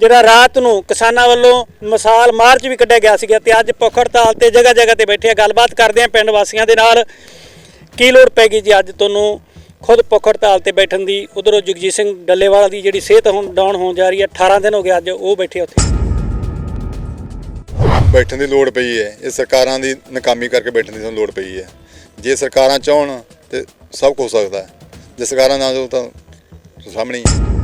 ਜਿਹੜਾ ਰਾਤ ਨੂੰ ਕਿਸਾਨਾਂ ਵੱਲੋਂ ਮਿਸਾਲ ਮਾਰਚ ਵੀ ਕੱਢਿਆ ਗਿਆ ਸੀਗਾ ਤੇ ਅੱਜ ਭੁੱਖ ਹੜਤਾਲ ਤੇ ਜਗ੍ਹਾ ਜਗ੍ਹਾ ਤੇ ਬੈਠੇ ਆ, ਗੱਲਬਾਤ ਕਰਦੇ ਆ ਪਿੰਡ ਵਾਸੀਆਂ ਦੇ ਨਾਲ। ਕੀ ਲੋੜ ਪੈ ਗਈ ਜੀ ਅੱਜ ਤੁਹਾਨੂੰ ਖੁਦ ਭੁੱਖ ਹੜਤਾਲ ਤੇ ਬੈਠਣ ਦੀ? ਉਧਰੋਂ ਜਗਜੀਤ ਸਿੰਘ ਡੱਲੇਵਾਲਾ ਦੀ ਜਿਹੜੀ ਸਿਹਤ ਹੁਣ ਡਾਊਨ ਹੋਣ ਜਾ ਰਹੀ ਹੈ 18 ਦਿਨ ਹੋ ਗਏ ਅੱਜ ਉਹ ਬੈਠੇ ਉੱਥੇ। ਬੈਠਣ ਦੀ ਲੋੜ ਪਈ ਹੈ, ਇਹ ਸਰਕਾਰਾਂ ਦੀ ਨਾਕਾਮੀ ਕਰਕੇ ਬੈਠਣ ਦੀ ਸਾਨੂੰ ਲੋੜ ਪਈ ਹੈ। ਜੇ ਸਰਕਾਰਾਂ ਚਾਹਣ ਤੇ ਸਭ ਕੁਝ ਹੋ ਸਕਦਾ ਹੈ। ਜੇ ਸਰਕਾਰਾਂ ਨਾ ਚਾਹਣ ਤਾਂ ਸਾਹਮਣੇ ਹੀ।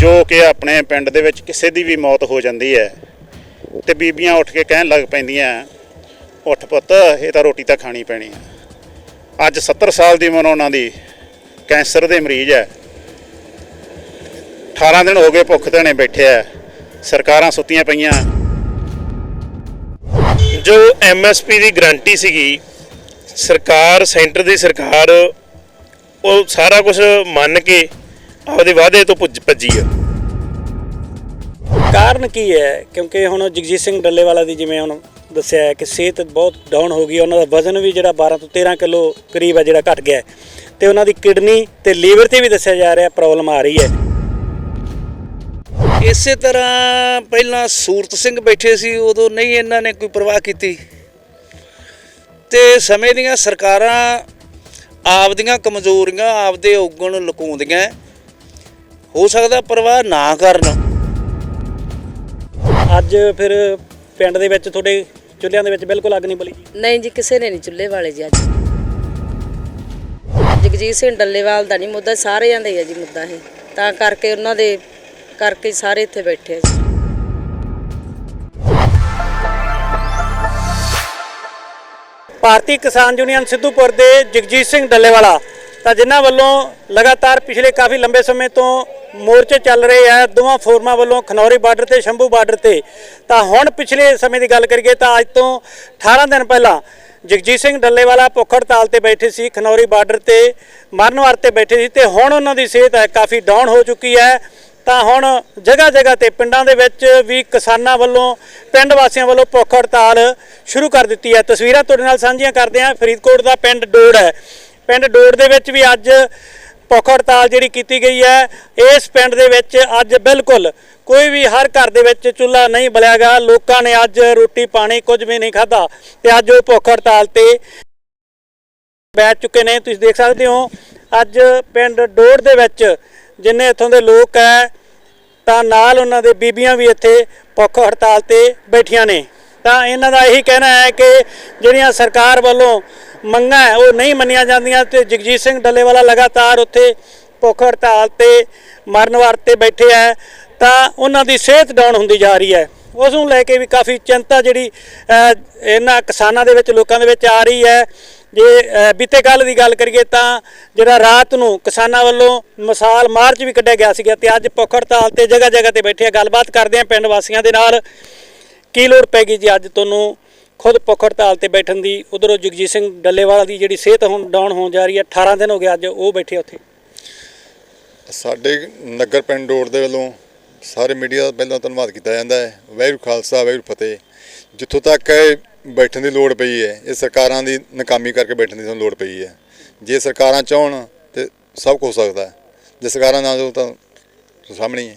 ਜੋ ਕਿ ਆਪਣੇ ਪਿੰਡ ਦੇ ਵਿੱਚ ਕਿਸੇ ਦੀ ਵੀ ਮੌਤ ਹੋ ਜਾਂਦੀ ਹੈ ਤੇ ਬੀਬੀਆਂ ਉੱਠ ਕੇ ਕਹਿਣ ਲੱਗ ਪੈਂਦੀਆਂ, ਉੱਠ ਪੁੱਤ, ਇਹ ਤਾਂ ਰੋਟੀ ਤਾਂ ਖਾਣੀ ਪੈਣੀ ਹੈ ਅੱਜ 70 ਸਾਲ ਦੀ ਉਮਰ ਉਹਨਾਂ ਦੀ, ਕੈਂਸਰ ਦੇ ਮਰੀਜ਼ ਹੈ। 18 ਦਿਨ ਹੋ ਗਏ ਭੁੱਖ ਧਣੇ ਬੈਠੇ ਆ, ਸਰਕਾਰਾਂ ਸੁੱਤੀਆਂ ਪਈਆਂ। ਜੋ ਐਮਐਸਪੀ ਦੀ ਗਰੰਟੀ ਸੀਗੀ, ਸਰਕਾਰ, ਸੈਂਟਰ ਦੀ ਸਰਕਾਰ, ਉਹ ਸਾਰਾ ਕੁਝ ਮੰਨ ਕੇ ਆਪਦੇ ਵਾਅਦੇ ਤੋਂ ਭੁੱਜ- ਭੱਜੀ ਆ। ਕਾਰਨ ਕੀ ਹੈ? ਕਿਉਂਕਿ ਹੁਣ ਜਗਜੀਤ ਸਿੰਘ ਡੱਲੇਵਾਲਾ ਦੀ ਜਿਵੇਂ ਹੁਣ ਦੱਸਿਆ ਹੈ ਕਿ ਸਿਹਤ ਬਹੁਤ ਡਾਊਨ ਹੋ ਗਈ ਹੈ। ਉਹਨਾਂ ਦਾ ਵਜ਼ਨ ਵੀ ਜਿਹੜਾ 12 ਤੋਂ 13 ਕਿਲੋ ਕਰੀਬ ਹੈ ਜਿਹੜਾ ਘਟ ਗਿਆ ਹੈ। ਤੇ ਉਹਨਾਂ ਦੀ ਕਿਡਨੀ ਤੇ ਲੀਵਰ ਤੇ ਵੀ ਦੱਸਿਆ ਜਾ ਰਿਹਾ ਪ੍ਰੋਬਲਮ ਆ ਰਹੀ ਹੈ। ਇਸੇ ਤਰ੍ਹਾਂ ਪਹਿਲਾਂ ਸੂਰਤ ਸਿੰਘ ਬੈਠੇ ਸੀ ਉਦੋਂ ਨਹੀਂ ਇਹਨਾਂ ਨੇ ਕੋਈ ਪਰਵਾਹ ਕੀਤੀ। ਤੇ ਸਮੇਂ ਦੀਆਂ ਸਰਕਾਰਾਂ ਆਪਦੀਆਂ ਕਮਜ਼ੋਰੀਆਂ ਆਪਦੇ ਔਗਣ ਲੁਕਾਉਂਦੀਆਂ ਹੋ ਸਕਦਾ ਪਰਵਾਹ ਨਾ ਕਰਨ। ਅੱਜ ਫਿਰ ਪਿੰਡ ਦੇ ਵਿੱਚ ਤੁਹਾਡੇ ਚੁੱਲ੍ਹਿਆਂ ਦੇ ਵਿੱਚ ਬਿਲਕੁਲ ਅੱਗ ਨਹੀਂ ਬਲੀ ਨਹੀਂ ਜੀ ਕਿਸੇ ਨੇ ਨਹੀਂ ਚੁੱਲ੍ਹੇ ਵਾਲੇ ਜੀ ਅੱਜ। ਜਗਜੀਤ ਸਿੰਘ ਡੱਲੇਵਾਲ ਦਾ ਨਹੀਂ ਮੁੱਦਾ ਸਾਰਿਆਂ ਦਾ ਹੀ ਹੈ ਜੀ ਮੁੱਦਾ ਇਹ। ਤਾਂ ਕਰਕੇ ਉਹਨਾਂ ਦੇ ਕਰਕੇ ਸਾਰੇ ਇੱਥੇ ਬੈਠੇ ਆ ਜੀ। ਭਾਰਤੀ ਕਿਸਾਨ ਯੂਨੀਅਨ ਸਿੱਧੂਪੁਰ ਦੇ ਜਗਜੀਤ ਸਿੰਘ ਡੱਲੇਵਾਲਾ ਤਾਂ ਜਿਨ੍ਹਾਂ ਵੱਲੋਂ ਲਗਾਤਾਰ ਪਿਛਲੇ ਕਾਫੀ ਲੰਬੇ ਸਮੇਂ ਤੋਂ ਮੋਰਚੇ ਚੱਲ ਰਹੇ ਆ, ਦੋਵਾਂ ਫੋਰਮਾਂ ਵੱਲੋਂ ਖਨੌਰੀ ਬਾਰਡਰ ਤੇ, ਸ਼ੰਭੂ ਬਾਰਡਰ ਤੇ। ਤਾਂ ਹੁਣ ਪਿਛਲੇ ਸਮੇਂ ਦੀ ਗੱਲ ਕਰੀਏ ਤਾਂ ਅੱਜ ਤੋਂ 18 ਦਿਨ ਪਹਿਲਾਂ ਜਗਜੀਤ ਸਿੰਘ ਡੱਲੇਵਾਲਾ ਭੁੱਖ ਹੜਤਾਲ ਤੇ ਬੈਠੇ ਸੀ, ਖਨੌਰੀ ਬਾਰਡਰ ਤੇ, ਮਰਨਵਾਰ ਤੇ ਬੈਠੇ ਸੀ ਤੇ ਹੁਣ ਉਹਨਾਂ ਦੀ ਸਿਹਤ ਹੈ ਕਾਫੀ ਡਾਊਨ ਹੋ ਚੁੱਕੀ ਹੈ। ਤਾਂ ਹੁਣ ਜਗ੍ਹਾ ਜਗ੍ਹਾ ਤੇ ਪਿੰਡਾਂ ਦੇ ਵਿੱਚ ਵੀ ਕਿਸਾਨਾਂ ਵੱਲੋਂ, ਪਿੰਡ ਵਾਸੀਆਂ ਵੱਲੋਂ ਭੁੱਖ ਹੜਤਾਲ ਸ਼ੁਰੂ ਕਰ ਦਿੱਤੀ ਹੈ। ਤਸਵੀਰਾਂ ਤੁਹਾਡੇ ਨਾਲ ਸਾਂਝੀਆਂ ਕਰਦੇ ਹਾਂ। ਫਰੀਦਕੋਟ ਦਾ ਪਿੰਡ ਡੋੜ ਹੈ। ਪਿੰਡ ਡੋੜ ਦੇ ਵਿੱਚ ਵੀ ਅੱਜ ਭੁੱਖ ਹੜਤਾਲ ਜਿਹੜੀ ਕੀਤੀ ਗਈ ਹੈ, ਇਸ ਪਿੰਡ ਦੇ ਵਿੱਚ ਅੱਜ ਬਿਲਕੁਲ ਕੋਈ ਵੀ ਹਰ ਘਰ ਦੇ ਵਿੱਚ ਚੁੱਲ੍ਹਾ ਨਹੀਂ ਬਲਿਆ ਗਿਆ ਲੋਕਾਂ ਨੇ ਅੱਜ ਰੋਟੀ ਪਾਣੀ ਕੁਝ ਵੀ ਨਹੀਂ ਖਾਧਾ ਤੇ ਅੱਜ ਉਹ ਭੁੱਖ ਹੜਤਾਲ ਤੇ ਬੈਠ ਚੁੱਕੇ ਨੇ। ਤੁਸੀਂ ਦੇਖ ਸਕਦੇ ਹੋ, ਅੱਜ ਪਿੰਡ ਡੋੜ ਦੇ ਵਿੱਚ ਜਿੰਨੇ ਇੱਥੋਂ ਦੇ ਲੋਕ ਹੈ, ਤਾਂ ਨਾਲ ਉਹਨਾਂ ਦੇ ਬੀਬੀਆਂ ਵੀ ਇੱਥੇ ਭੁੱਖ ਹੜਤਾਲ ਤੇ ਬੈਠੀਆਂ ਨੇ। ਤਾਂ ਇਹਨਾਂ ਦਾ ਇਹੀ ਕਹਿਣਾ ਹੈ ਕਿ ਜਿਹੜੀਆਂ ਸਰਕਾਰ ਵੱਲੋਂ ਮੰਗਾਂ ਹੈ, ਉਹ ਨਹੀਂ ਮੰਨੀਆਂ ਜਾਂਦੀਆਂ ਤੇ ਜਗਜੀਤ ਸਿੰਘ ਡੱਲੇਵਾਲਾ ਲਗਾਤਾਰ ਉੱਥੇ ਭੁੱਖ ਹੜਤਾਲ ਤੇ, ਮਰਨ ਵਾਰ ਤੇ ਬੈਠੇ ਹੈ, ਤਾਂ ਉਹਨਾਂ ਦੀ ਸਿਹਤ ਡਾਊਨ ਹੁੰਦੀ ਜਾ ਰਹੀ ਹੈ। ਉਸ ਨੂੰ ਲੈ ਕੇ ਵੀ ਕਾਫੀ ਚਿੰਤਾ ਜਿਹੜੀ ਇਹਨਾਂ ਕਿਸਾਨਾਂ ਦੇ ਵਿੱਚ, ਲੋਕਾਂ ਦੇ ਵਿੱਚ ਆ ਰਹੀ ਹੈ। ਜੇ ਬੀਤੇ ਕੱਲ ਦੀ ਗੱਲ ਕਰੀਏ ਤਾਂ ਜਿਹੜਾ ਰਾਤ ਨੂੰ ਕਿਸਾਨਾਂ ਵੱਲੋਂ ਮਿਸਾਲ ਮਾਰਚ ਵੀ ਕੱਢਿਆ ਗਿਆ ਸੀਗਾ ਤੇ ਅੱਜ ਭੁੱਖ ਹੜਤਾਲ ਤੇ ਜਗ੍ਹਾ ਜਗ੍ਹਾ ਤੇ ਬੈਠੇ ਆ। ਗੱਲਬਾਤ ਕਰਦੇ ਆ ਪਿੰਡ ਵਾਸੀਆਂ ਦੇ ਨਾਲ। ਕੀ ਲੋੜ ਪੈ ਗਈ ਜੀ ਅੱਜ ਤੁਹਾਨੂੰ? ਖੁਦ ਭੁੱਖ ਹੜਤਾਲ ਤੇ ਬੈਠਣ ਦੀ ਉਧਰੋਂ ਜਗਜੀਤ ਸਿੰਘ ਡੱਲੇਵਾਲਾ ਦੀ ਜਿਹੜੀ ਸਿਹਤ ਹੁਣ ਡਾਊਨ ਹੋਣ ਜਾ ਰਹੀ ਹੈ 18 ਦਿਨ ਹੋ ਗਏ ਅੱਜ ਉਹ ਬੈਠੇ ਉੱਥੇ। ਸਾਡੇ ਨਗਰ ਪਿੰਡ ਰੋਡ ਦੇ ਵੱਲੋਂ ਸਾਰੇ ਮੀਡੀਆ ਦਾ ਪਹਿਲਾਂ ਧੰਨਵਾਦ ਕੀਤਾ ਜਾਂਦਾ ਹੈ। ਵਾਹਿਗੁਰੂ ਖਾਲਸਾ ਵਾਹਿਗੁਰੂ ਫਤਿਹ। ਜਿੱਥੋਂ ਤੱਕ ਇਹ ਬੈਠਣ ਦੀ ਲੋੜ ਪਈ ਹੈ ਇਹ ਸਰਕਾਰਾਂ ਦੀ ਨਾਕਾਮੀ ਕਰਕੇ ਬੈਠਣ ਦੀ ਸਾਨੂੰ ਲੋੜ ਪਈ ਹੈ। ਜੇ ਸਰਕਾਰਾਂ ਚਾਹਣ ਤੇ ਸਭ ਕੁਝ ਹੋ ਸਕਦਾ ਹੈ। ਜੇ ਸਰਕਾਰਾਂ ਨਾ ਚਾਹਣ ਤਾਂ ਸਾਹਮਣੇ ਹੈ।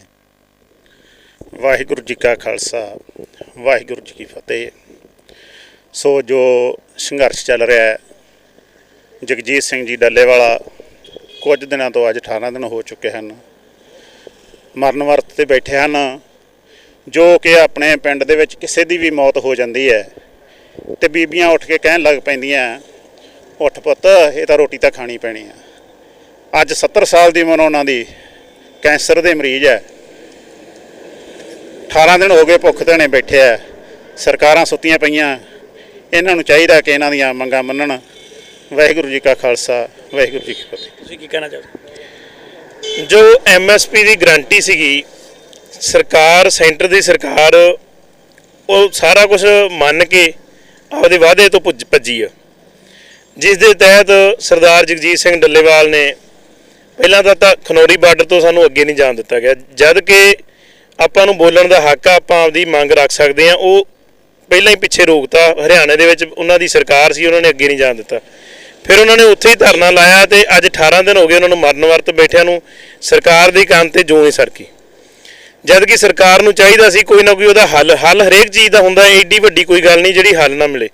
ਵਾਹਿਗੁਰੂ ਜੀ ਕਾ ਖਾਲਸਾ ਵਾਹਿਗੁਰੂ ਜੀ ਕੀ ਫਤਿਹ। ਸੋ ਜੋ ਸੰਘਰਸ਼ ਚੱਲ ਰਿਹਾ ਹੈ, ਜਗਜੀਤ ਸਿੰਘ ਜੀ ਡੱਲੇਵਾਲਾ ਕੁਝ ਦਿਨਾਂ ਤੋਂ ਅੱਜ 18 ਦਿਨ ਹੋ ਚੁੱਕੇ ਹਨ। ਮਰਨ ਵਰਤ ਤੇ ਬੈਠੇ ਹਨ, ਜੋ ਕਿ ਆਪਣੇ ਪਿੰਡ ਦੇ ਵਿੱਚ ਕਿਸੇ ਦੀ ਵੀ ਮੌਤ ਹੋ ਜਾਂਦੀ ਹੈ ਤੇ ਬੀਬੀਆਂ ਉੱਠ ਕੇ ਕਹਿਣ ਲੱਗ ਪੈਂਦੀਆਂ, ਉੱਠ ਪੁੱਤ, ਇਹ ਤਾਂ ਰੋਟੀ ਤਾਂ ਖਾਣੀ ਪੈਣੀ ਹੈ ਅੱਜ 70 ਸਾਲ ਦੀ ਉਮਰ ਉਹਨਾਂ ਦੀ, ਕੈਂਸਰ ਦੇ ਮਰੀਜ਼ ਹੈ। 18 ਦਿਨ ਹੋ ਗਏ ਭੁੱਖ ਧਣੇ ਬੈਠੇ ਆ, ਸਰਕਾਰਾਂ ਸੁੱਤੀਆਂ ਪਈਆਂ ਇਹਨਾਂ ਨੂੰ ਚਾਹੀਦਾ ਕਿ ਇਹਨਾਂ ਦੀਆਂ ਮੰਗਾਂ ਮੰਨਣ। ਵਾਹਿਗੁਰੂ ਜੀ ਕਾ ਖਾਲਸਾ ਵਾਹਿਗੁਰੂ ਜੀ ਕੀ ਫਤਿਹ। ਤੁਸੀਂ ਕੀ ਕਹਿਣਾ ਚਾਹੋਗੇ? ਜੋ ਐਮਐਸਪੀ ਦੀ ਗਾਰੰਟੀ ਸੀਗੀ ਸਰਕਾਰ ਸੈਂਟਰ ਦੀ ਸਰਕਾਰ ਉਹ ਸਾਰਾ ਕੁਝ ਮੰਨ ਕੇ ਆਪਦੇ ਵਾਅਦੇ ਤੋਂ ਭੁੱਜ- ਭੱਜੀ ਆ। ਜਿਸ ਦੇ ਤਹਿਤ ਸਰਦਾਰ ਜਗਜੀਤ ਸਿੰਘ ਡੱਲੇਵਾਲ ਨੇ ਪਹਿਲਾਂ ਤਾਂ ਤਾਂ ਖਨੌਰੀ ਬਾਰਡਰ ਤੋਂ ਸਾਨੂੰ ਅੱਗੇ ਨਹੀਂ ਜਾਣ ਦਿੱਤਾ ਗਿਆ। ਜਦ ਕਿ ਆਪਾਂ ਨੂੰ ਬੋਲਣ ਦਾ ਹੱਕ ਆ ਆਪਾਂ ਆਪਦੀ ਮੰਗ ਰੱਖ ਸਕਦੇ ਆ ਉਹ ਪਹਿਲਾਂ ਹੀ ਪਿੱਛੇ ਰੋਕਤਾ ਹਰਿਆਣਾ ਦੇ ਵਿੱਚ ਉਹਨਾਂ ਦੀ ਸਰਕਾਰ ਸੀ ਉਹਨਾਂ ਨੇ ਅੱਗੇ ਨਹੀਂ ਜਾਣ ਦਿੱਤਾ। ਫਿਰ ਉਹਨਾਂ ਨੇ ਉੱਥੇ ਹੀ ਧਰਨਾ ਲਾਇਆ ਤੇ ਅੱਜ 18 ਦਿਨ ਹੋ ਗਏ ਉਹਨਾਂ ਨੂੰ ਮਰਨ ਵਰਤ ਬੈਠਿਆਂ ਨੂੰ ਸਰਕਾਰ ਦੀ ਕੰਨ ਤੇ ਜੂੰ ਹੀ ਸਰਕੀ। ਜਦ ਕਿ ਸਰਕਾਰ ਨੂੰ ਚਾਹੀਦਾ ਸੀ ਕੋਈ ਨਾ ਕੋਈ ਉਹਦਾ ਹੱਲ ਹੱਲ ਹਰੇਕ ਚੀਜ਼ ਦਾ ਹੁੰਦਾ ਹੈ, ਏਡੀ ਵੱਡੀ ਕੋਈ ਗੱਲ ਨਹੀਂ ਜਿਹੜੀ ਹੱਲ ਨਾ ਮਿਲੇ।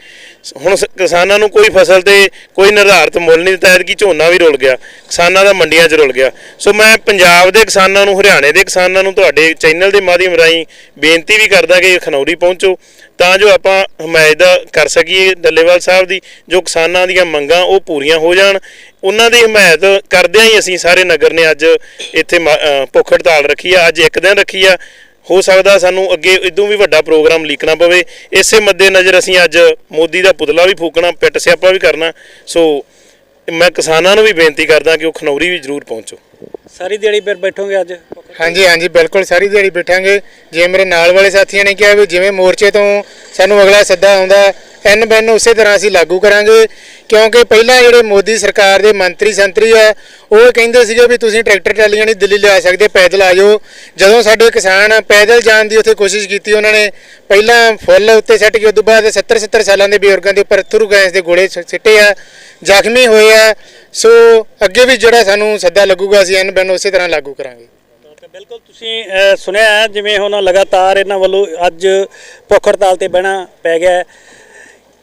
ਹੁਣ ਕਿਸਾਨਾਂ ਨੂੰ ਕੋਈ ਫਸਲ ਤੇ ਕੋਈ ਨਿਰਧਾਰਤ ਮੁੱਲ ਨਹੀਂ ਦਿੱਤਾ ਕਿ ਝੋਨਾ ਵੀ ਰੁਲ ਗਿਆ ਕਿਸਾਨਾਂ ਦਾ ਮੰਡੀਆਂ 'ਚ ਰੁਲ ਗਿਆ। ਸੋ ਮੈਂ ਪੰਜਾਬ ਦੇ ਕਿਸਾਨਾਂ ਨੂੰ ਹਰਿਆਣੇ ਦੇ ਕਿਸਾਨਾਂ ਨੂੰ ਤੁਹਾਡੇ ਚੈਨਲ ਦੇ ਮਾਧਿਅਮ ਰਾਹੀਂ ਬੇਨਤੀ ਵੀ ਕਰਦਾ ਕਿ ਖਨੌਰੀ ਪਹੁੰਚੋ ਤਾਂ ਜੋ ਆਪਾਂ ਹਮਾਇਤ ਕਰ ਸਕੀਏ ਡੱਲੇਵਾਲ ਸਾਹਿਬ ਦੀ, ਜੋ ਕਿਸਾਨਾਂ ਦੀਆਂ ਮੰਗਾਂ ਉਹ ਪੂਰੀਆਂ ਹੋ ਜਾਣ। ਉਹਨਾਂ ਦੀ ਹਮਾਇਤ ਕਰਦਿਆਂ ਹੀ ਅਸੀਂ, ਸਾਰੇ ਨਗਰ ਨੇ ਅੱਜ ਇੱਥੇ ਮ- ਭੁੱਖ ਹੜਤਾਲ ਰੱਖੀ ਆ, ਅੱਜ ਇੱਕ ਦਿਨ ਰੱਖੀ ਆ। ਹੋ ਸਕਦਾ ਸਾਨੂੰ ਅੱਗੇ ਇਦੋਂ ਵੀ ਵੱਡਾ ਪ੍ਰੋਗਰਾਮ ਲਿਖਣਾ ਪਵੇ। ਇਸੇ ਮੱਦੇ ਨਜ਼ਰ ਅਸੀਂ ਅੱਜ ਮੋਦੀ ਦਾ ਪੁਤਲਾ ਵੀ ਫੂਕਣਾ, ਪਿੱਟ ਸਿਆਪਾ ਵੀ ਕਰਨਾ। ਸੋ ਮੈਂ ਕਿਸਾਨਾਂ ਨੂੰ ਵੀ ਬੇਨਤੀ ਕਰਦਾ ਕਿ ਉਹ ਖਨੌਰੀ ਵੀ ਜ਼ਰੂਰ ਪਹੁੰਚੋ। ਸਾਰੀ ਦਿਹਾੜੀ ਫਿਰ ਬੈਠੋਗੇ ਅੱਜ? ਹਾਂਜੀ ਹਾਂਜੀ, ਬਿਲਕੁਲ ਸਾਰੀ ਦਿਹਾੜੀ ਬੈਠਾਂਗੇ। ਜੇ ਮੇਰੇ ਨਾਲ ਵਾਲੇ ਸਾਥੀਆਂ ਨੇ ਕਿਹਾ ਵੀ ਜਿਵੇਂ ਮੋਰਚੇ ਤੋਂ ਸਾਨੂੰ ਅਗਲਾ ਸੱਦਾ ਆਉਂਦਾ, ਐਨ ਬੈਨ ਉਸੇ ਤਰ੍ਹਾਂ ਅਸੀਂ ਲਾਗੂ ਕਰਾਂਗੇ। ਕਿਉਂਕਿ ਪਹਿਲਾਂ ਜਿਹੜੇ ਮੋਦੀ ਸਰਕਾਰ ਦੇ ਮੰਤਰੀ ਸੰਤਰੀ ਆ, ਉਹ ਕਹਿੰਦੇ ਸੀਗੇ ਵੀ ਤੁਸੀਂ ਟਰੈਕਟਰ ਟਰਾਲੀਆਂ ਨਹੀਂ ਦਿੱਲੀ ਲਿਆ ਸਕਦੇ, ਪੈਦਲ ਆ ਜਾਓ। ਜਦੋਂ ਸਾਡੇ ਕਿਸਾਨ ਪੈਦਲ ਜਾਣ ਦੀ ਉੱਥੇ ਕੋਸ਼ਿਸ਼ ਕੀਤੀ ਉਹਨਾਂ ਨੇ, ਪਹਿਲਾਂ ਫੁੱਲ ਉੱਤੇ ਸੱਟ ਕੇ ਉਦੋਂ ਬਾਅਦ 70 70 ਸਾਲਾਂ ਦੇ ਬਜ਼ੁਰਗਾਂ ਦੇ ਉੱਪਰ ਥਰੂ ਗੈਸ ਦੇ ਗੋਲੇ ਸਿੱਟੇ ਆ। ਜ਼ਖਮੀ ਹੋਏ ਆ। ਸੋ ਅੱਗੇ ਵੀ ਜਿਹੜਾ ਸਾਨੂੰ ਸੱਦਾ ਲੱਗੂਗਾ ਅਸੀਂ ਐਨ ਬੈਨ ਉਸੇ ਤਰ੍ਹਾਂ ਲਾਗੂ ਕਰਾਂਗੇ। ਬਿਲਕੁਲ ਤੁਸੀਂ ਸੁਣਿਆ ਹੈ, ਜਿਵੇਂ ਹੁਣ ਲਗਾਤਾਰ ਇਹਨਾਂ ਵੱਲੋਂ ਅੱਜ ਭੁੱਖ ਹੜਤਾਲ ਤੇ ਬਹਿਣਾ ਪੈ ਗਿਆ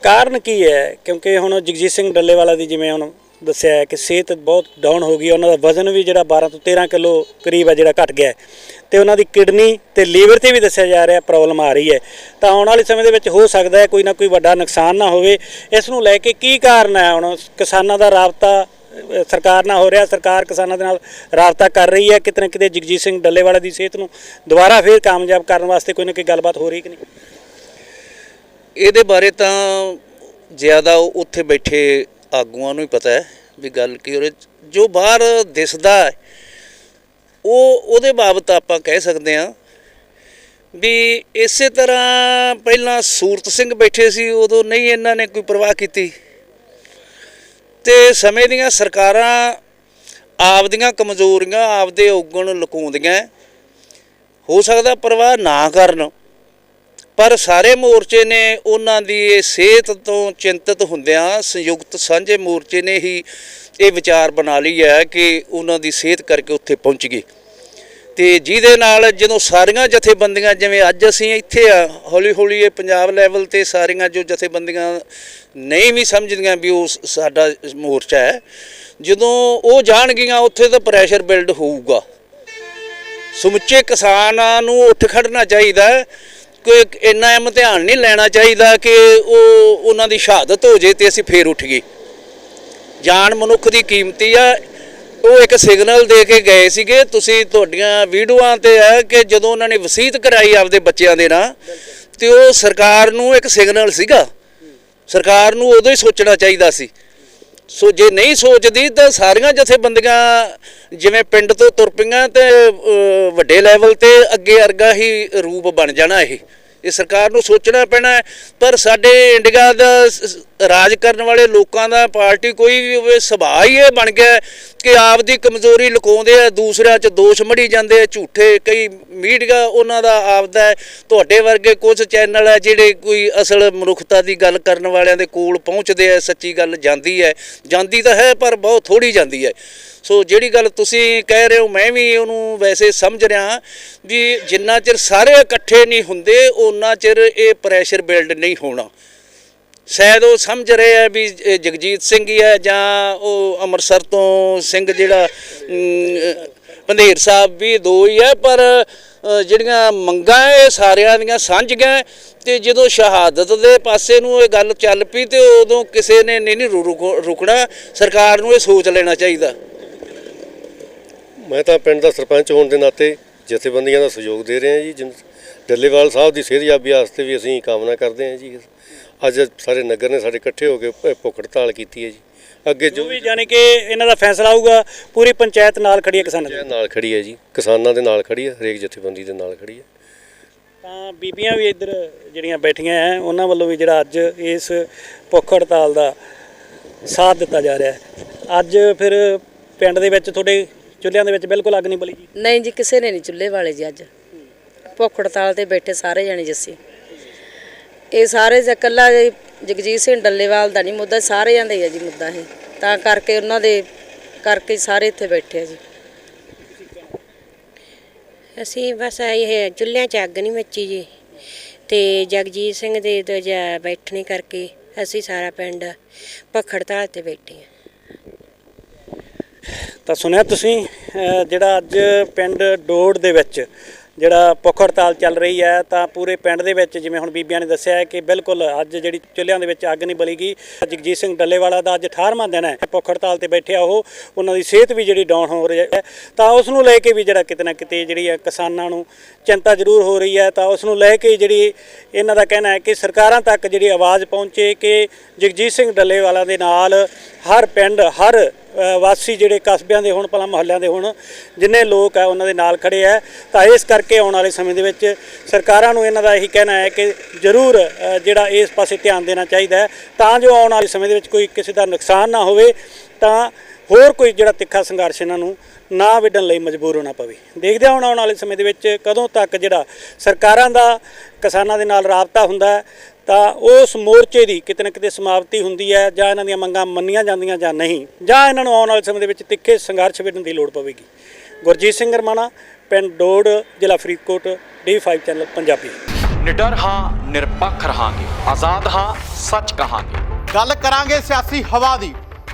ਕਾਰਨ ਕੀ ਹੈ? ਕਿਉਂਕਿ ਹੁਣ ਜਗਜੀਤ ਸਿੰਘ ਡੱਲੇਵਾਲਾ ਦੀ ਜਿਵੇਂ ਹੁਣ ਦੱਸਿਆ ਕਿ ਸਿਹਤ ਬਹੁਤ ਡਾਊਨ ਹੋ ਗਈ ਉਹਨਾਂ ਦਾ ਵਜ਼ਨ ਵੀ ਜਿਹੜਾ 12 ਤੋਂ 13 ਕਿਲੋ ਕਰੀਬ ਹੈ ਜਿਹੜਾ ਘਟ ਗਿਆ ਤੇ ਉਹਨਾਂ ਦੀ ਕਿਡਨੀ ਤੇ ਲੀਵਰ ਤੇ ਵੀ ਦੱਸਿਆ ਜਾ ਰਿਹਾ ਪ੍ਰੋਬਲਮ ਆ ਰਹੀ ਹੈ। ਤਾਂ ਆਉਣ ਵਾਲੇ ਸਮੇਂ ਦੇ ਵਿੱਚ ਹੋ ਸਕਦਾ ਹੈ ਕੋਈ ਨਾ ਕੋਈ ਵੱਡਾ ਨੁਕਸਾਨ ਨਾ ਹੋਵੇ। ਇਸ ਨੂੰ ਲੈ ਕੇ ਕੀ ਕਾਰਨ ਹੈ ਹੁਣ ਕਿਸਾਨਾਂ ਦਾ ਰਾਬਤਾ ਸਰਕਾਰ ਨਾਲ ਹੋ ਰਿਹਾ, ਸਰਕਾਰ ਕਿਸਾਨਾਂ ਦੇ ਨਾਲ ਰਾਬਤਾ ਕਰ ਰਹੀ ਹੈ। ਕਿਤੇ ਨਾ ਕਿਤੇ ਜਗਜੀਤ ਸਿੰਘ ਡੱਲੇਵਾਲਾ ਦੀ ਸਿਹਤ ਨੂੰ ਦੁਬਾਰਾ ਫੇਰ ਕਾਮਯਾਬ ਕਰਨ ਵਾਸਤੇ ਕੋਈ ਨਾ ਕੋਈ ਗੱਲਬਾਤ ਹੋ ਰਹੀ ਕਿ ਨਹੀਂ? ਇਹਦੇ ਬਾਰੇ ਤਾਂ ਜ਼ਿਆਦਾ ਉਹ ਉੱਥੇ ਬੈਠੇ ਆਗੂਆਂ ਨੂੰ ਹੀ ਪਤਾ ਹੈ ਵੀ ਗੱਲ ਕੀ ਹੋ। ਰਹੀ ਜੋ ਬਾਹਰ ਦਿਸਦਾ ਉਹ, ਉਹਦੇ ਬਾਬਤ ਆਪਾਂ ਕਹਿ ਸਕਦੇ ਹਾਂ ਵੀ ਇਸੇ ਤਰ੍ਹਾਂ ਪਹਿਲਾਂ ਸੂਰਤ ਸਿੰਘ ਬੈਠੇ ਸੀ, ਉਦੋਂ ਨਹੀਂ ਇਹਨਾਂ ਨੇ ਕੋਈ ਪਰਵਾਹ ਕੀਤੀ। ਤੇ ਸਮੇਂ ਦੀਆਂ ਸਰਕਾਰਾਂ ਆਪਦੀਆਂ ਕਮਜ਼ੋਰੀਆਂ, ਆਪਦੇ ਔਗਣ ਲੁਕਾਉਂਦੀਆਂ। ਹੋ ਸਕਦਾ ਪਰਵਾਹ ਨਾ ਕਰਨ। ਪਰ ਸਾਰੇ ਮੋਰਚੇ ਨੇ ਉਹਨਾਂ ਦੀ ਇਹ ਸਿਹਤ ਤੋਂ ਚਿੰਤਤ ਹੁੰਦਿਆਂ ਸੰਯੁਕਤ ਸਾਂਝੇ ਮੋਰਚੇ ਨੇ ਹੀ ਇਹ ਵਿਚਾਰ ਬਣਾ ਲਈ ਹੈ ਕਿ ਉਹਨਾਂ ਦੀ ਸਿਹਤ ਕਰਕੇ ਉੱਥੇ ਪਹੁੰਚ ਗਏ। ਤੇ ਜਿਹਦੇ ਨਾਲ ਜਦੋਂ ਸਾਰੀਆਂ ਜਥੇਬੰਦੀਆਂ, ਜਿਵੇਂ ਅੱਜ ਅਸੀਂ ਇੱਥੇ ਆ ਹੌਲੀ ਹੌਲੀ ਇਹ ਪੰਜਾਬ ਲੈਵਲ ਤੇ ਸਾਰੀਆਂ ਜੋ ਜਥੇਬੰਦੀਆਂ ਨਹੀਂ ਵੀ ਸਮਝਦੀਆਂ ਵੀ ਉਹ ਸਾਡਾ ਮੋਰਚਾ ਹੈ, ਜਦੋਂ ਉਹ ਜਾਣਗੀਆਂ ਉੱਥੇ ਤਾਂ ਪ੍ਰੈਸ਼ਰ ਬਿਲਡ ਹੋਊਗਾ। ਸਮੁੱਚੇ ਕਿਸਾਨਾਂ ਨੂੰ ਉੱਠ ਖੜਨਾ ਚਾਹੀਦਾ ਹੈ। ਕੋਈ ਇੰਨਾ ਇਮਤਿਹਾਨ ਨਹੀਂ ਲੈਣਾ ਚਾਹੀਦਾ ਕਿ ਉਹ ਉਹਨਾਂ ਦੀ ਸ਼ਹਾਦਤ ਹੋ ਜੇ ਤੇ ਅਸੀਂ ਫੇਰ ਉੱਠ ਗਏ। ਜਾਨ ਮਨੁੱਖ ਦੀ ਕੀਮਤੀ ਆ। ਉਹ ਇੱਕ ਸਿਗਨਲ ਦੇ ਕੇ ਗਏ ਸੀਗੇ, ਤੁਸੀਂ ਤੁਹਾਡੀਆਂ ਵੀਡੀਓਆਂ ਤੇ ਹੈ ਕਿ ਜਦੋਂ ਉਹਨਾਂ ਨੇ ਵਸੀਅਤ ਕਰਾਈ ਆਪਦੇ ਬੱਚਿਆਂ ਦੇ ਨਾਂ, ਤੇ ਉਹ ਸਰਕਾਰ ਨੂੰ ਇੱਕ ਸਿਗਨਲ ਸੀਗਾ। ਸਰਕਾਰ ਨੂੰ ਉਦੋਂ ਹੀ ਸੋਚਣਾ ਚਾਹੀਦਾ ਸੀ। ਸੋ ਜੇ ਨਹੀਂ ਸੋਚਦੀ ਤਾਂ ਸਾਰੀਆਂ ਜਥੇਬੰਦੀਆਂ ਜਿਵੇਂ ਪਿੰਡ ਤੋਂ ਤੁਰ ਪਈਆਂ ਤੇ ਵੱਡੇ ਲੈਵਲ ਤੇ ਅੱਗੇ ਅਰਗਾ ਹੀ ਰੂਪ ਬਣ ਜਾਣਾ ਇਹ। ਇਹ ਸਰਕਾਰ ਨੂੰ ਸੋਚਣਾ ਪੈਣਾ ਪਰ ਸਾਡੇ ਇੰਡੀਆ ਦਾ ਰਾਜ ਕਰਨ ਵਾਲੇ ਲੋਕਾਂ ਦਾ ਪਾਰਟੀ ਕੋਈ ਵੀ ਹੋਵੇ, ਸੁਭਾਅ ਹੀ ਇਹ ਬਣ ਗਿਆ ਕਿ ਆਪ ਦੀ ਕਮਜ਼ੋਰੀ ਲੁਕਾਉਂਦੇ ਆ, ਦੂਸਰਿਆਂ 'ਚ ਦੋਸ਼ ਮੜੀ ਜਾਂਦੇ ਆ, ਝੂਠੇ ਕਈ ਮੀਡੀਆ ਉਹਨਾਂ ਦਾ ਆਪਦਾ ਤੁਹਾਡੇ ਵਰਗੇ ਕੁਝ ਚੈਨਲ ਹੈ ਜਿਹੜੇ ਕੋਈ ਅਸਲ ਮਨੁੱਖਤਾ ਦੀ ਗੱਲ ਕਰਨ ਵਾਲਿਆਂ ਦੇ ਕੋਲ ਪਹੁੰਚਦੇ ਆ, ਸੱਚੀ ਗੱਲ ਜਾਂਦੀ ਹੈ। ਜਾਂਦੀ ਤਾਂ ਹੈ, ਪਰ ਬਹੁਤ ਥੋੜੀ ਜਾਂਦੀ ਹੈ। ਸੋ ਜਿਹੜੀ ਗੱਲ ਤੁਸੀਂ ਕਹਿ ਰਹੇ ਹੋ, ਮੈਂ ਵੀ ਉਹਨੂੰ ਵੈਸੇ ਸਮਝ ਰਿਹਾ ਵੀ ਜਿੰਨਾ ਚਿਰ ਸਾਰੇ ਇਕੱਠੇ ਨਹੀਂ ਹੁੰਦੇ ਉਹਨਾਂ ਚਿਰ ਇਹ ਪ੍ਰੈਸ਼ਰ ਬਿਲਡ ਨਹੀਂ ਹੋਣਾ। ਸ਼ਾਇਦ ਉਹ ਸਮਝ ਰਹੇ ਆ ਵੀ ਜਗਜੀਤ ਸਿੰਘ ਹੀ ਹੈ ਜਾਂ ਉਹ ਅੰਮ੍ਰਿਤਸਰ ਤੋਂ ਸਿੰਘ ਜਿਹੜਾ ਪੰਧੇਰ ਸਾਹਿਬ ਵੀ ਦੋ ਹੀ ਹੈ ਪਰ ਜਿਹੜੀਆਂ ਮੰਗਾਂ ਇਹ ਸਾਰਿਆਂ ਦੀਆਂ ਸਾਂਝੀਆਂ ਹੈ ਤੇ ਜਦੋਂ ਸ਼ਹਾਦਤ ਦੇ ਪਾਸੇ ਨੂੰ ਇਹ ਗੱਲ ਚੱਲ ਪਈ, ਤੇ ਉਦੋਂ ਕਿਸੇ ਨੇ ਨਹੀਂ ਨਹੀਂ ਰੁ- ਰੁਕ- ਰੁਕਣਾ। ਸਰਕਾਰ ਨੂੰ ਇਹ ਸੋਚ ਲੈਣਾ ਚਾਹੀਦਾ। ਮੈਂ ਤਾਂ ਪਿੰਡ ਦਾ ਸਰਪੰਚ ਹੋਣ ਦੇ ਨਾਤੇ ਜਥੇਬੰਦੀਆਂ ਦਾ ਸਹਿਯੋਗ ਦੇ ਰਹੇ ਹਾਂ ਜੀ। ਜਿਨ- ਡੱਲੇਵਾਲ ਸਾਹਿਬ ਦੀ ਸਿਹਤਯਾਬੀ ਵਾਸਤੇ ਵੀ ਅਸੀਂ ਕਾਮਨਾ ਕਰਦੇ ਹਾਂ ਜੀ। ਅੱਜ ਸਾਰੇ ਨਗਰ ਨੇ ਸਾਡੇ ਇਕੱਠੇ ਹੋ ਕੇ ਭੁੱਖ ਹੜਤਾਲ ਕੀਤੀ ਹੈ ਜੀ। ਅੱਗੇ ਜੋ ਵੀ ਜਾਣੀ ਕਿ ਇਹਨਾਂ ਦਾ ਫੈਸਲਾ ਆਊਗਾ ਪੂਰੀ ਪੰਚਾਇਤ ਨਾਲ ਖੜੀ ਹੈ ਕਿਸਾਨਾਂ ਦੀ। ਨਾਲ ਖੜੀ ਹੈ ਜੀ। ਕਿਸਾਨਾਂ ਦੇ ਨਾਲ ਖੜੀ ਹੈ ਹਰੇਕ ਜਥੇਬੰਦੀ ਦੇ ਨਾਲ ਖੜੀ ਹੈ। ਤਾਂ ਬੀਬੀਆਂ ਵੀ ਇੱਧਰ ਜਿਹੜੀਆਂ ਬੈਠੀਆਂ ਹੈ ਉਹਨਾਂ ਵੱਲੋਂ ਵੀ ਜਿਹੜਾ ਅੱਜ ਇਸ ਭੁੱਖ ਹੜਤਾਲ ਦਾ ਸਾਥ ਦਿੱਤਾ ਜਾ ਰਿਹਾ ਹੈ। ਅੱਜ ਫਿਰ ਪਿੰਡ ਦੇ ਵਿੱਚ ਤੁਹਾਡੇ ਚੁੱਲ੍ਹਿਆਂ ਦੇ ਵਿੱਚ ਬਿਲਕੁਲ ਅੱਗ ਨਹੀਂ ਬਲੀ ਜੀ? ਨਹੀਂ ਜੀ ਕਿਸੇ ਨੇ ਨਹੀਂ ਚੁੱਲ੍ਹੇ ਵਾਲੇ ਜੀ ਅੱਜ। ਭੁੱਖ ਹੜਤਾਲ ਤੇ ਬੈਠੇ ਸਾਰੇ ਜਣੇ ਜੱਸੀ। ਇਹ ਸਾਰੇ ਜ- ਇਕੱਲਾ ਜਗਜੀਤ ਸਿੰਘ ਡੱਲੇਵਾਲ ਦਾ ਨਹੀਂ ਮੁੱਦਾ ਸਾਰਿਆਂ ਦਾ ਹੀ ਹੈ ਜੀ ਮੁੱਦਾ ਇਹ। ਤਾਂ ਕਰਕੇ ਉਹਨਾਂ ਦੇ ਕਰਕੇ ਸਾਰੇ ਇੱਥੇ ਬੈਠੇ ਆ ਜੀ। ਅਸੀਂ ਬਸ ਇਹ ਚੁੱਲ੍ਹਿਆਂ 'ਚ ਅੱਗ ਨਹੀਂ ਮੱਚੀ ਜੀ। ਤੇ ਜਗਜੀਤ ਸਿੰਘ ਦੇ ਦੋ ਜਾ ਬੈਠਣੇ ਕਰਕੇ ਅਸੀਂ ਸਾਰਾ ਪਿੰਡ ਭਖੜਤਾਲ ਤੇ ਬੈਠੇ ਹਾਂ ਤਾਂ ਸੁਣਿਆ ਤੁਸੀਂ ਅਹ ਜਿਹੜਾ ਅੱਜ ਪਿੰਡ ਡੋੜ ਦੇ ਵਿੱਚ ਜਿਹੜਾ ਭੁੱਖ ਹੜਤਾਲ ਚੱਲ ਰਹੀ ਹੈ, ਤਾਂ ਪੂਰੇ ਪਿੰਡ ਦੇ ਵਿੱਚ ਜਿਵੇਂ ਹੁਣ ਬੀਬੀਆਂ ਨੇ ਦੱਸਿਆ ਹੈ ਕਿ ਬਿਲਕੁਲ ਅੱਜ ਜਿਹੜੀ ਚੁੱਲ੍ਹਿਆਂ ਦੇ ਵਿੱਚ ਅੱਗ ਨਹੀਂ ਬਲੀਗੀ। ਜਗਜੀਤ ਸਿੰਘ ਡੱਲੇਵਾਲਾ ਦਾ ਅੱਜ 18ਵਾਂ ਦਿਨ ਹੈ ਭੁੱਖ ਹੜਤਾਲ ਤੇ ਬੈਠਿਆ ਉਹ, ਉਹਨਾਂ ਦੀ ਸਿਹਤ ਵੀ ਜਿਹੜੀ ਡਾਊਨ ਹੋ ਰਹੀ ਹੈ। ਤਾਂ ਉਸ ਨੂੰ ਲੈ ਕੇ ਵੀ ਜਿਹੜਾ ਕਿਤੇ ਨਾ ਕਿਤੇ ਜਿਹੜੀ ਹੈ ਕਿਸਾਨਾਂ ਨੂੰ ਚਿੰਤਾ ਜ਼ਰੂਰ ਹੋ ਰਹੀ ਹੈ। ਤਾਂ ਉਸ ਨੂੰ ਲੈ ਕੇ ਜਿਹੜੀ ਇਹਨਾਂ ਦਾ ਕਹਿਣਾ ਹੈ ਕਿ ਸਰਕਾਰਾਂ ਤੱਕ ਜਿਹੜੀ ਆਵਾਜ਼ ਪਹੁੰਚੇ ਕਿ ਜਗਜੀਤ ਸਿੰਘ ਡੱਲੇਵਾਲਾ ਦੇ ਨਾਲ ਹਰ ਪਿੰਡ, ਹਰ ਵਾਸੀ ਜਿਹੜੇ ਕਸਬਿਆਂ ਦੇ ਹੋਣ, ਭਲਾ ਮੁਹੱਲਿਆਂ ਦੇ ਹੋਣ, ਜਿੰਨੇ ਲੋਕ ਆ ਉਹਨਾਂ ਦੇ ਨਾਲ ਖੜੇ ਆ। ਤਾਂ ਇਸ ਕਰਕੇ ਆਉਣ ਵਾਲੇ ਸਮੇਂ ਦੇ ਵਿੱਚ ਸਰਕਾਰਾਂ ਨੂੰ ਇਹਨਾਂ ਦਾ ਇਹੀ ਕਹਿਣਾ ਹੈ ਕਿ ਜ਼ਰੂਰ ਜਿਹੜਾ ਇਸ ਪਾਸੇ ਧਿਆਨ ਦੇਣਾ ਚਾਹੀਦਾ ਹੈ। ਤਾਂ ਜੋ ਆਉਣ ਵਾਲੇ ਸਮੇਂ ਦੇ ਵਿੱਚ ਕੋਈ ਕਿਸੇ ਦਾ ਨੁਕਸਾਨ ਨਾ ਹੋਵੇ, ਤਾਂ ਹੋਰ ਕੋਈ ਜਿਹੜਾ ਤਿੱਖਾ ਸੰਘਰਸ਼ ਇਹਨਾਂ ਨੂੰ ਨਾ ਵਿੱਢਣ ਲਈ ਮਜਬੂਰ ਹੋਣਾ ਪਵੇ। ਦੇਖਦੇ ਹਾਂ ਹੁਣ ਆਉਣ ਵਾਲੇ ਸਮੇਂ ਦੇ ਵਿੱਚ ਕਦੋਂ ਤੱਕ ਜਿਹੜਾ ਸਰਕਾਰਾਂ ਦਾ ਕਿਸਾਨਾਂ ਦੇ ਨਾਲ ਰਾਬਤਾ ਹੁੰਦਾ ਹੈ ਤਾਂ ਉਸ ਮੋਰਚੇ ਦੀ ਕਿਤੇ ਨਾ ਕਿਤੇ ਸਮਾਪਤੀ ਹੁੰਦੀ ਹੈ ਜਾਂ ਇਹਨਾਂ ਦੀਆਂ ਮੰਗਾਂ ਮੰਨੀਆਂ ਜਾਂਦੀਆਂ ਜਾਂ ਨਹੀਂ ਜਾਂ ਇਹਨਾਂ ਨੂੰ ਆਉਣ ਵਾਲੇ ਸਮੇਂ ਦੇ ਵਿੱਚ ਤਿੱਖੇ ਸੰਘਰਸ਼ ਵਿੱਢਣ ਦੀ ਲੋੜ ਪਵੇਗੀ। ਗੁਰਜੀਤ ਸਿੰਘ ਰਮਾਣਾ ਪਿੰਡ ਡੋੜ ਜ਼ਿਲ੍ਹਾ Faridkot D five channel Punjabi. ਨਿਡਰ ਹਾਂ ਨਿਰਪੱਖ ਰਹਾਂਗੇ ਆਜ਼ਾਦ ਹਾਂ ਸੱਚ ਕਹਾਂਗੇ। ਗੱਲ ਕਰਾਂਗੇ ਸਿਆਸੀ ਹਵਾ ਦੀ।